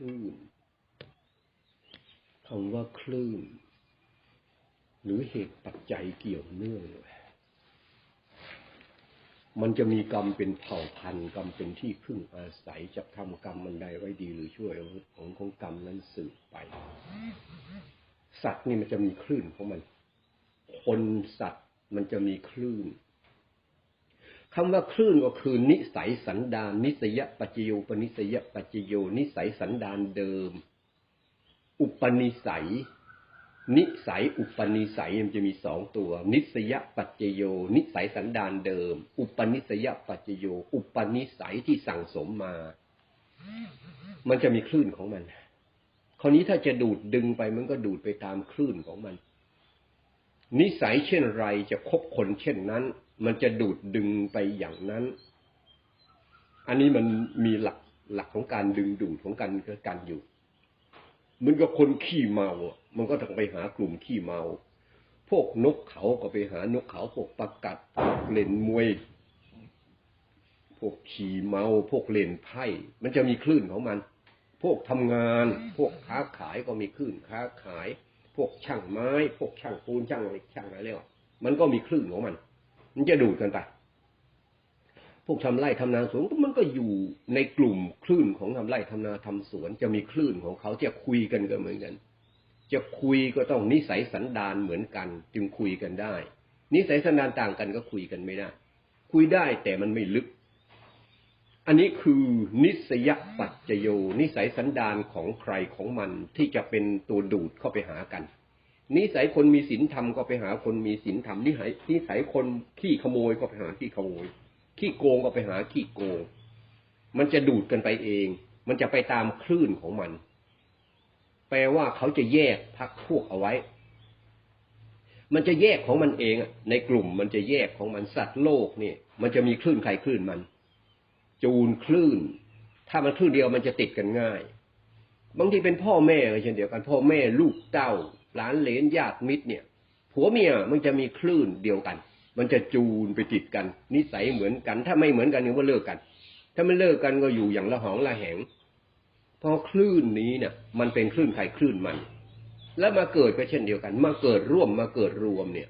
ลื่นคำว่าคลื่น หรือเหตุปัจจัยเกี่ยวเนื่อง มันจะมีกรรมเป็นเผ่าพันธุ์กรรมเป็นที่พึ่งอาศัยจะทำกรรมมันใดไว้ดีหรือช่วยของของกรรมนั้นสืบไป สัตว์นี่มันจะมีคลื่นของมัน คนสัตว์มันจะมีคลื่น คำว่าคลื่นก็คือนิสัยสันดาน นิสยปัจจโยปนิสยปัจจโยนิสัยสันดานเดิม อุปนิสัย นิสัยอุปนิสัยมันจะมีสองตัว นิสยปัจจโย นิสัยสันดานเดิม อุปนิสยปัจจโย อุปนิสัยที่สั่งสมมา มันจะมีคลื่นของมันคราวนี้ถ้าจะดูดดึงไปมันก็ดูดไปตามคลื่นของมัน นิสัยเช่นไรจะคบคนเช่นนั้น มันจะดูดดึงไปอย่างนั้น อันนี้มันมีหลักหลักของการดึงดูดของการคือการอยู่เหมือนกับคนขี้เมาอะ มันก็ต้องไปหากลุ่มขี้เมา พวกนกเขาก็ไปหานกเขาพวกประกัดพวกเล่นมวย พวกขี่เมา พวกเล่นไพ่ มันจะมีคลื่นของมัน พวกทำงาน พวกค้าขายก็มีคลื่นค้าขาย พวกช่างไม้ พวกช่างปูนช่างเหล็กช่างอะไรเรียกว่ามันก็มีคลื่นของมัน มันจะดูดกันไป พวกทำไร่ทำนาสวนมันก็อยู่ในกลุ่มคลื่นของทำไร่ทำนาทำสวน จะมีคลื่นของเขาจะคุยกันก็เหมือนกัน จะคุยก็ต้องนิสัยสันดานเหมือนกัน จึงคุยกันได้ นิสัยสันดานต่างกันก็คุยกันไม่ได้ คุยได้แต่มันไม่ลึก อันนี้คือนิสยปัจจโย นิสัยสันดานของใครของมันที่จะเป็นตัวดูดเข้าไปหากัน นิสัยคนมีศีลธรรมก็ไปหาคนมีศีลธรรมนิสัยนิสัยคนขี้ขโมยก็ไปหาขี้ขโมย ขี้โกงก็ไปหาขี้โกง มันจะดูดกันไปเอง มันจะไปตามคลื่นของมัน แปลว่าเขาจะแยกพักพวกเอาไว้ มันจะแยกของมันเองในกลุ่มมันจะแยกของมันสัตว์โลกเนี่ย มันจะมีคลื่นใครคลื่นมัน จูนคลื่น ถ้ามันคลื่นเดียวมันจะติดกันง่าย บางทีเป็นพ่อแม่เช่นเดียวกัน พ่อแม่ลูกเต้า หลานเหลนญาติมิตรเนี่ย ผัวเมียมันจะมีคลื่นเดียวกัน มันจะจูนไปติดกัน นิสัยเหมือนกัน ถ้าไม่เหมือนกันเนี่ยว่าเลิกกัน ถ้าไม่เลิกกันก็อยู่อย่างละหองละแหงพราะคลื่นนี้เนี่ย มันเป็นคลื่นใครคลื่นมัน แล้วมาเกิดก็เช่นเดียวกัน มาเกิดร่วมมาเกิดรวมเนี่ย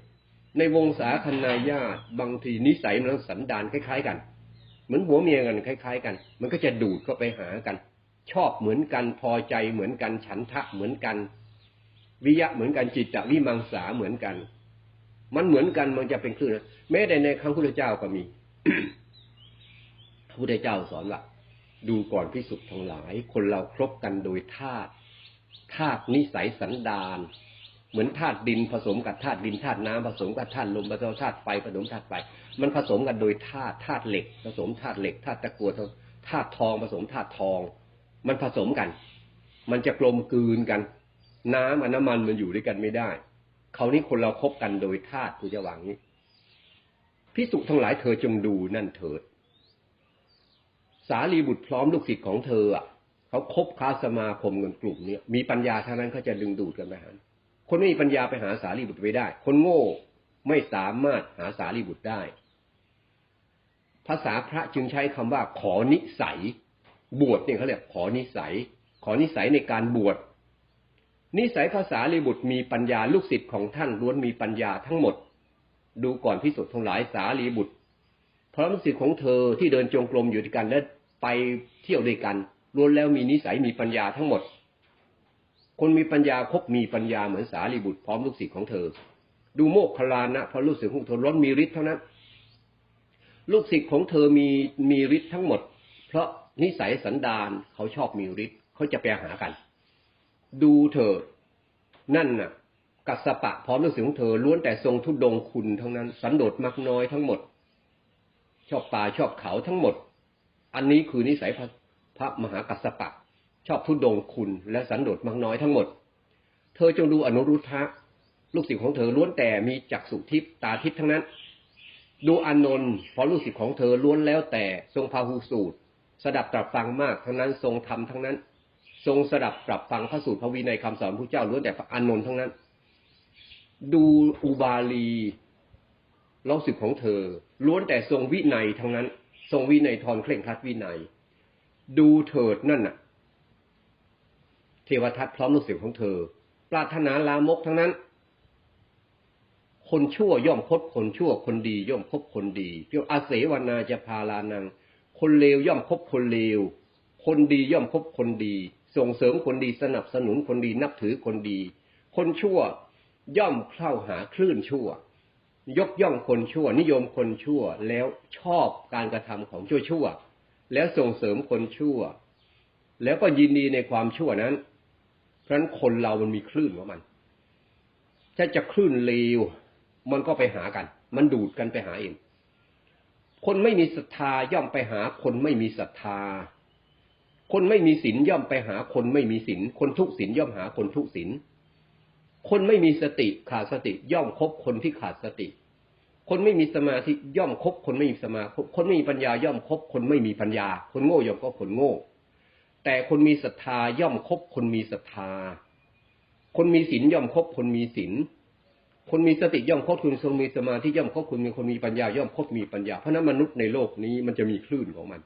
ในวงศาคณาญาติบางทีนิสัยมันสันดานคล้าย ๆ กัน เหมือนหัวเมียกันคล้าย ๆ กัน มันก็จะดูดเข้าไปหากัน ชอบเหมือนกันพอใจเหมือนกันฉันทะเหมือนกัน วิยะเหมือนกันจิตตวิมังสาเหมือนกัน มันเหมือนกันมันจะเป็นคลื่นแม้แต่ในครั้งพุทธเจ้าก็มีพระพุทธเจ้าสอนว่าดูก่อนพิสุทธ์ทั้งหลาย คนเราครบกันโดยธาตุธาตุนิสัยสันดาน เหมือนธาตุดินผสมกับธาตุดินธาตุน้ำผสมกับธาตุลมผสมธาตุไฟผสมธาตุไฟมันผสมกันโดยธาตุธาตุเหล็ก ผสมธาตุเหล็กธาตุตะกั่วธาตุทองผสมธาตุทอง มันผสมกัน มันจะกลมกลืนกัน น้ำกับน้ำมันมันอยู่ด้วยกันไม่ได้เขานี้คนเราคบกันโดยธาตุกูจะหวางนี้พิสุทั้งหลายเธอจงดูนั่นเถิด สารีบุตรพร้อมลูกศิษย์ของเธออะเขาคบค้าสมาคมกันกลุ่มเนี้ยมีปัญญาเท่านั้นเขาจะดึงดูดกันไปหาคนไม่มีปัญญาไปหาสารีบุตรไปได้ คนโง่ไม่สามารถหาสารีบุตรได้ ภาษาพระจึงใช้คำว่าขอนิสัย บวชเนี่ยเขาเรียกขอนิสัย ขอนิสัยในการบวช นิสัยภาษาลีบุตรมีปัญญาลูกศิษย์ของท่านล้วนมีปัญญาทั้งหมด ดูก่อนพิสุทธิ์ทั้งหลายสาลีบุตรพร้อมศิษย์ของเธอที่เดินจงกรมอยู่ด้วยกันและไปเที่ยวด้วยกันล้วนแล้วมีนิสัยมีปัญญาทั้งหมด คนมีปัญญาคบมีปัญญาเหมือนสาลีบุตรพร้อมลูกศิษย์ของเธอ ดูโมกขลานะเพราะลูกศิษย์ของเธอล้นมีฤทธิ์เท่านั้น ลูกศิษย์ของเธอมีมีฤทธิ์ทั้งหมด เพราะนิสัยสันดานเขาชอบมีฤทธิ์เขาจะไปหากัน ดูเถิดนั่นน่ะ กัสปะพร้อมด้วยสียงของเธอล้วนแต่ทรงทุดงคุณทั้งนั้น สันโดษมักน้อยทั้งหมด ชอบป่าชอบเขาทั้งหมด อันนี้คือนิสัยพระพระมหากัสปะ ชอบทุดงคุณและสันโดษมักน้อยทั้งหมด เธอจงดูอนุรุทธะลูกศิษย์ของเธอล้วนแต่มีจักสุทิพตาทิพทั้งนั้น ดูอานนท์เพราะลูกศิษย์ของเธอล้วนแล้วแต่ทรงพาหูสูตร สดับตรับฟังมากทั้งนั้นทรงทำทั้งนั้น ทรงสดับปรับฟังพระสูตรพระวินัยคำสอนพระเจ้าล้วนแต่อานนท์ทั้งนั้น ดูอุบาลีเล่าสึกของเธอ ล้วนแต่ทรงวินัยทั้งนั้น ทรงวินัยทอนเคร่งครัดวินัย ดูเถิดนั่นน่ะ เทวทัตพร้อมด้สียงของเธอ ปรารถนาลามกทั้งนั้น คนชั่วย่อมคบคนชั่ว คนดีย่อมคบคนดีเพียวอาเสวนาจะพาลานัง คนเลวย่อมคบคนเลว คนดีย่อมคบคนดี ส่งเสริมคนดีสนับสนุนคนดีนับถือคนดี คนชั่วย่อมเข้าหาคลื่นชั่ว ยกย่องคนชั่ว นิยมคนชั่วแล้วชอบการกระทำของชั่วชั่วแล้วส่งเสริมคนชั่ว แล้วก็ยินดีในความชั่วนั้น เพราะฉะนั้นคนเรามันมีคลื่นของมัน ถ้าจะคลื่นเลวมันก็ไปหากัน มันดูดกันไปหาเองคนไม่มีศรัทธาย่อมไปหาคนไม่มีศรัทธา คนไม่มีศีลย่อมไปหาคนไม่มีศีลคนทุกศีลย่อมหาคนทุกศีลคนไม่มีสติขาดสติย่อมคบคนที่ขาดสติ คนไม่มีสมาธิย่อมคบคนไม่มีสมาธิคนไม่มีปัญญาย่อมคบคนไม่มีปัญญา คนโง่ย่อมคบคนโง่ แต่คนมีศรัทธาย่อมคบคนมีศรัทธา คนมีศีลย่อมคบคนมีศีลคนมีสติย่อมคบคนทรงมีสมาธิย่อมคบคนมีคนมีปัญญาย่อมคบมีปัญญาเพราะนั้นมนุษย์ในโลกนี้มันจะมีคลื่นของมัน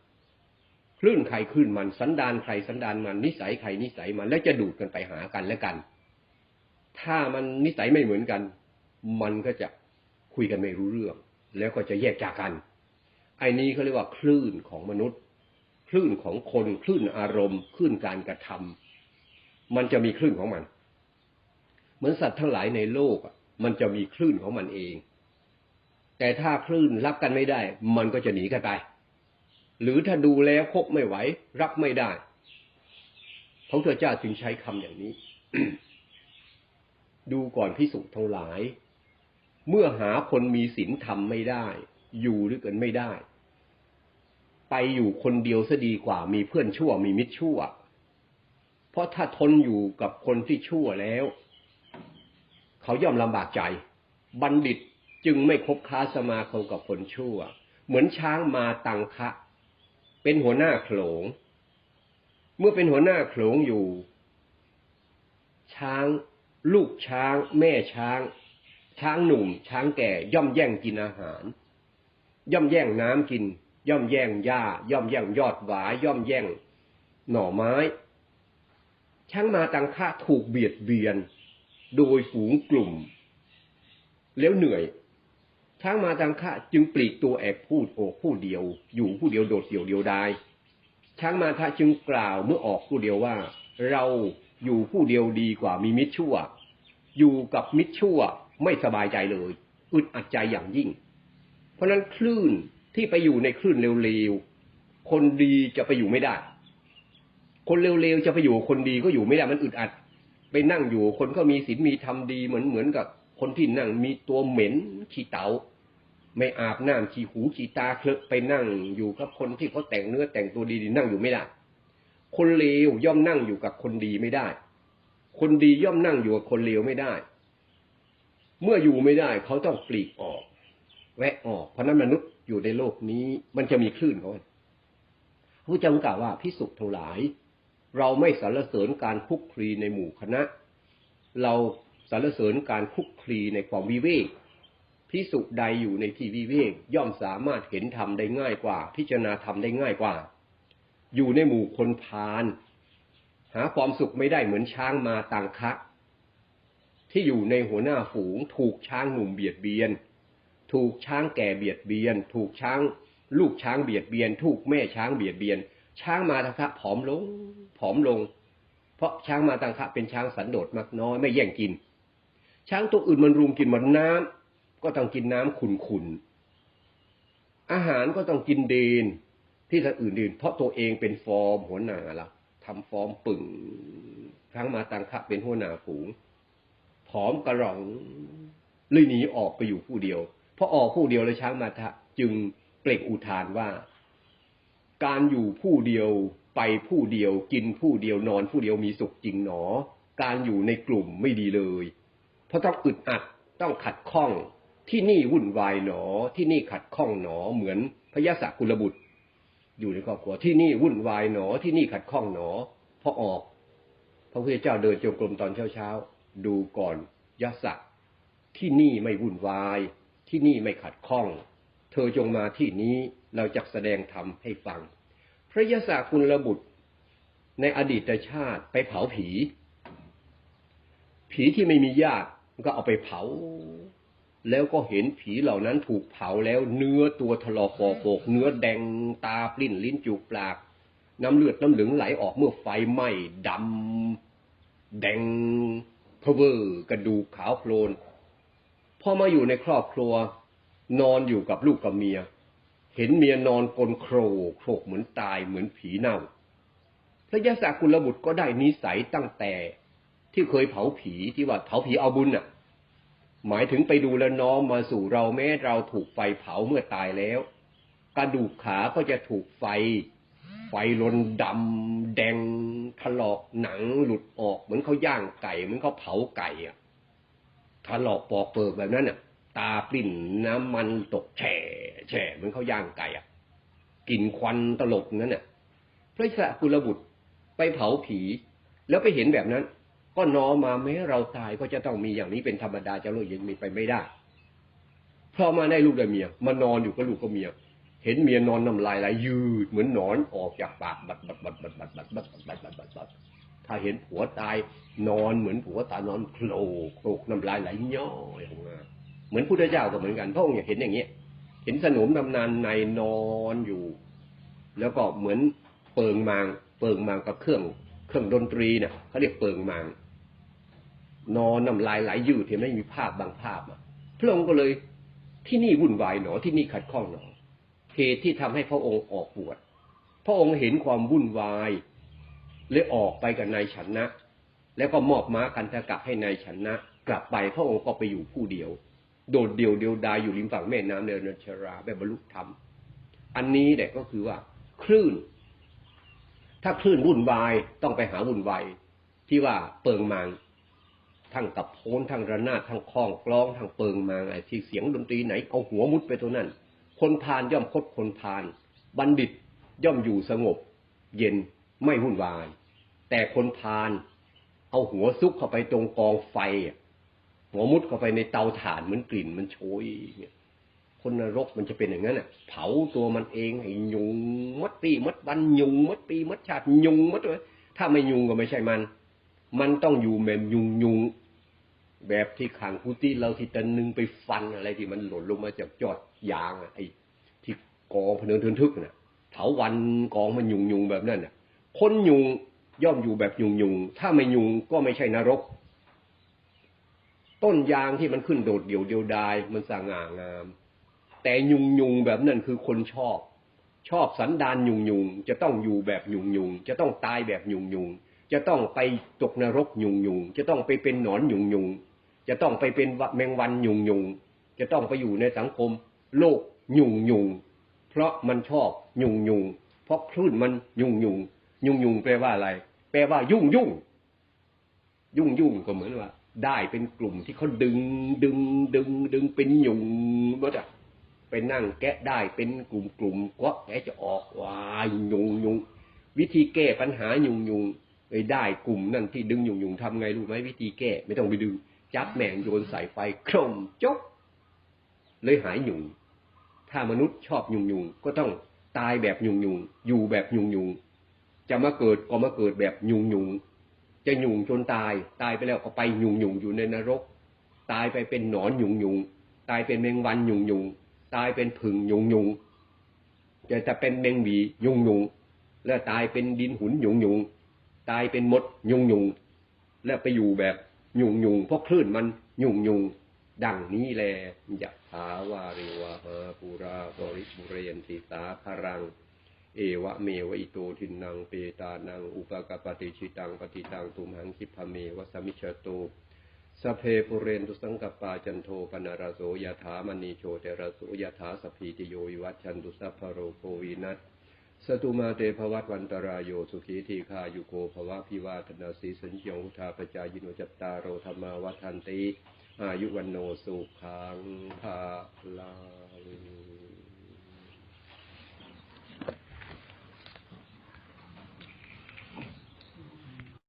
คลื่นใครคลื่นมันสันดานใครสันดานมันนิสัยใครนิสัยมัน แล้วจะดูดกันไปหากันและกัน ถ้ามันนิสัยไม่เหมือนกัน มันก็จะคุยกันไม่รู้เรื่อง แล้วก็จะแยกจากกันไอ้นี้เขาเรียกว่าคลื่นของมนุษย์ คลื่นของคนคลื่นอารมณ์ คลื่นการกระทำมันจะมีคลื่นของมัน เหมือนสัตว์ทั้งหลายในโลกมันจะมีคลื่นของมันเอง แต่ถ้าคลื่นรับกันไม่ได้ มันก็จะหนีกันไป หรือถ้าดูแล้วคบไม่ไหว รับไม่ได้ พระพุทธเจ้าจึงใช้คำอย่างนี้ ดูก่อนพิสุทั้งหลาย เมื่อหาคนมีศีลธรรมไม่ได้ อยู่ด้วยกันไม่ได้ ไปอยู่คนเดียวซะดีกว่า มีเพื่อนชั่วมีมิตรชั่ว เพราะถ้าทนอยู่กับคนที่ชั่วแล้ว เขาย่อมลำบากใจ บัณฑิตจึงไม่คบค้าสมาคมกับคนชั่ว เหมือนช้างมาตังคะ เป็นหัวหน้าโขลง เมื่อเป็นหัวหน้าโขลงอยู่ ช้าง ลูกช้าง แม่ช้าง ช้างหนุ่ม ช้างแก่ ย่อมแย่งกินอาหาร ย่อมแย่งน้ำกิน ย่อมแย่งหญ้า ย่อมแย่งยอดหวายย่อมแย่ง หน่อไม้ ช้างมาตังคะถูกเบียดเบียน โดยฝูงกลุ่ม แล้วเหนื่อย ช้างมาตังคะจึงปลีกตัวแอบพูดโอกผู้เดียว อยู่ผู้เดียวโดดเดี่ยวเดียวดายช้างมาทะจึงกล่าวเมื่อออกผู้เดียวว่า เราอยู่ผู้เดียวดีกว่ามีมิตรชั่ว อยู่กับมิตรชั่วไม่สบายใจเลยอึดอัดใจอย่างยิ่ง เพราะนั้นคลื่นที่ไปอยู่ในคลื่นเร็วๆคนดีจะไปอยู่ไม่ได้ คนเร็วๆจะไปอยู่คนดีก็อยู่ไม่ได้มันอึดอัด ไปนั่งอยู่คนก็มีศีลมีธรรมดีเหมือนเหมือนกับคนที่นั่งมีตัวเหม็นขี้เตา ไม่อาบน้ำขี้หูขี้ตาเคลอะไปนั่ง อยู่กับคนที่เขาแต่งเนื้อแต่งตัวดีๆนั่งอยู่ไม่ได้ คนเลวย่อมนั่งอยู่กับคนดีไม่ได้ คนดีย่อมนั่งอยู่กับคนเลวไม่ได้ เมื่ออยู่ไม่ได้เขาต้องปลีกออก แวะออก เพราะนั้นมนุษย์อยู่ในโลกนี้ มันจะมีคลื่นของมันพระเจ้ากล่าวว่าพิสุทั้งหลาย เราไม่สรรเสริญการคุกคลีในหมู่คณะ เราสรรเสริญการคุกคลีในความวิเวก พิสุใดอยู่ในที่วิเวกย่อมสามารถเห็นธรรมได้ง่ายกว่า พิจารณาธรรมได้ง่ายกว่า อยู่ในหมู่คนพาลหาความสุขไม่ได้เหมือนช้างมาตังคะที่อยู่ในหัวหน้าฝูง ถูกช้างหนุ่มเบียดเบียน ถูกช้างแก่เบียดเบียน ถูกช้าง ลูกช้างเบียดเบียน ถูกแม่ช้างเบียดเบียน ช้างมาตังคะผอมลง ผอมลง เพราะช้างมาตังคะเป็นช้างสันโดษมากน้อยไม่แย่งกิน ช้างตัวอื่นมันรุมกินมันน้ำ ก็ต้องกินน้ำขุนๆ อาหารก็ต้องกินเดนที่สัตว์อื่นดินเพราะตัวเองเป็นฟอร์มหัวหน้าละทำฟอร์มปึ่งครั้งมาตังคะเป็นหัวหน้าฝูง ผอมกระหร่องเลยหนีออกไปอยู่ผู้เดียวพอออกผู้เดียวแล้วช้างมาทะ จึงเปล่งอุทานว่า การอยู่ผู้เดียวไปผู้เดียวกินผู้เดียวนอนผู้เดียวมีสุขจริงหนอ การอยู่ในกลุ่มไม่ดีเลย เพราะต้องอึดอัดต้องขัดข้อง ที่นี่วุ่นวายหนอ ที่นี่ขัดข้องหนอ เหมือนพยาศักุลบุตร อยู่ในครอบครัวที่นี่วุ่นวายหนอ ที่นี่ขัดข้องหนอ พอออก พระพุทธเจ้าเดินจงกรมตอนเช้าๆดูก่อนยะสะที่นี่ไม่วุ่นวาย ที่นี่ไม่ขัดข้อง เธอจงมาที่นี้เราจะแสดงธรรมให้ฟัง พระยาศกุลบุตร ในอดีตชาติไปเผาผี ผีที่ไม่มีญาติก็เอาไปเผา แล้วก็เห็นผีเหล่านั้นถูกเผาแล้วเนื้อตัวถลอกปอกโปกเนื้อแดงตาปลิ้นลิ้นจูกปาก น้ำเลือดน้ำเหลืองไหลออกเมื่อไฟไหม้ดำแดงเพเวอร์กระดูกขาวโพลนพอมาอยู่ในครอบครัว นอนอยู่กับลูกกับเมีย เห็นเมียนอนกลนโครกโครกเหมือนตายเหมือนผีเน่าพระยาศกุลบุตรก็ได้นิสัยตั้งแต่ ที่เคยเผาผีที่ว่าเผาผีเอาบุญน่ะ หมายถึงไปดูแลน้อมมาสู่เราแม้เราถูกไฟเผาเมื่อตายแล้ว กระดูกขาก็จะถูกไฟ ไฟลนดำแดงถลอกหนังหลุดออกเหมือนเขาย่างไก่เหมือนเขาเผาไก่อะถลอกปอกเปิกแบบนั้นน่ะ ตาปริ่นน้ำมันตกแฉ่แฉ่เหมือนเขาย่างไก่อะกลิ่นควันตลบนั้นน่ะพระสกุลบุตรไปเผาผี แล้วไปเห็นแบบนั้น ก็น้อมมาแม้เราตายก็จะต้องมีอย่างนี้เป็นธรรมดาจะโลกยังมีไปไม่ได้เพอมาได้ลูกได้เมียมานอนอยู่กับลูกกับเมีย เห็นเมียนอนน้ำลายไหลยืดเหมือนหนอนออกจากปากบัดบัดบัดบัดบัดบัดบัดบัดบัดบัดบัดถ้าเห็นผัวตายนอนเหมือนผัวตายนอนโคลกโคลกน้ำลายไหลย่อยออกมาเหมือนพุทธเจ้าก็เหมือนกันพระองค์อยากเห็นอย่างเงี้ยเห็นสนมดำนานในนอนอยู่ แล้วก็เหมือนเปิงมางเปิงมางกับเครื่อง เครื่องดนตรีเนี่ยเขาเรียกเปิงมางนอนน้ำลายไหลยืดเห็นไหมมีภาพบางภาพอะพระองค์ก็เลยที่นี่วุ่นวายหนอที่นี่ขัดข้องหนอเหตุที่ทำให้พระองค์ออกบวชพระองค์เห็นความวุ่นวายเลยออกไปกับนายชนะ แล้วก็มอบม้ากันทกะให้นายชนะ กลับไปพระองค์ก็ไปอยู่ผู้เดียว โดดเดี่ยวเดียวดายอยู่ริมฝั่งแม่น้ำเนรนชราแบบบรรลุธรรม อันนี้แหละก็คือว่าคลื่น ถ้าคลื่นวุ่นวายต้องไปหาวุ่นวายที่ว่าเปิงมางทั้งกับโพนทั้งระนาดทั้งคล้องกลองทั้งเปิงมางไอ้ที่เสียงดนตรีไหนเอาหัวมุดไปตัวนั้น คนพาลย่อมคดคนพาลบัณฑิตย่อมอยู่สงบ เย็นไม่วุ่นวาย แต่คนพาลเอาหัวซุกเข้าไปตรงกองไฟ หัวมุดเข้าไปในเตาถ่านเหมือนกลิ่นมันโชยเนี่ย คนนรกมันจะเป็นอย่างนั้นอะ เผาตัวมันเองให้ยุงมัดปีมัดวันยุงมัดปีมัดชาติยุงมัดเลยถ้าไม่ยุงก็ไม่ใช่มัน มันต้องอยู่แมมยุงยุงแบบที่ขังกุฏิเราที่ตะนึงไปฟันอะไรที่มันหล่นลงมาจากยอดยางอะไอ้ที่กองพเนินเทินทึกน่ะเถาวันกองมันยุงยุงแบบนั้นน่ะ คนยุงย่อมอยู่แบบยุงยุงถ้าไม่ยุงก็ไม่ใช่นรก ต้นยางที่มันขึ้นโดดเดี่ยวเดียวดายมันสง่างาม แต่ยุงยุงแบบนั้นคือคนชอบ ชอบสันดานยุงยุงจะต้องอยู่แบบยุงยุงจะต้องตายแบบยุงยุงจะต้องไปตกนรกยุงยุงจะต้องไปเป็นหนอนยุงยุงจะต้องไปเป็นแมงวันยุงยุงจะต้องไปอยู่ในสังคม โลกยุงยุงเพราะมันชอบยุงยุงเพราะคลื่นมันยุงยุงยุงยุงแปลว่าอะไร แปลว่ายุ่งยุ่งยุ่งยุ่งก็เหมือนว่า ได้เป็นกลุ่มที่เขาดึงดึงดึงดึงเป็นยุงหมดอะ ไปนั่งแกะได้เป็นกลุ่มกลุ่มก็แกจะออกวายยุงยุงวิธีแก้ปัญหายุงยุงไปได้กลุ่มนั่นที่ดึงยุงยุงทำไงรู้ไหมวิธีแก้ ไม่ต้องไปดึง จับแมงโยนใส่ไฟโครมจบเลยหายยุง ถ้ามนุษย์ชอบยุงยุงก็ต้องตายแบบยุงยุงอยู่แบบยุงยุงจะมาเกิดก็มาเกิดแบบยุงยุงจะยุงจนตาย ตายไปแล้วก็ไปยุงยุงอยู่ในนรก ตายไปเป็นหนอนยุงยุงตายเป็นแมงวันยุงยุง ตายเป็นผึ่งยุงยุงจะจะเป็นแมงวียุงยุงแล้วตายเป็นดินหุนยุงยุงตายเป็นมดยุงยุงแล้วไปอยู่แบบยุงยุงเพราะคลื่นมันยุงยุงดังนี้แลยะถาวาริวะหาปุราบริบุเรนติสาคารัง เอวะเมวะอิโตทินังเปตานัง อุปกปติชิตังปฏิตังตุมหังคิพเมวะสมิชโต สเพปุเรนตุสังกปาจันโทปนารโสยถามณีโชเตระโสยถาสพีติโยวิวัชชันตุสัพพโรโควินัสสตุมาเตภวัตวันตรายโยสุขีทีคายุโกภวะพิวาธนาสีสัญญงุทาปจายิโนจัตตารโรธรรมาวัฏันติอายุวันโนสุขังภาลัง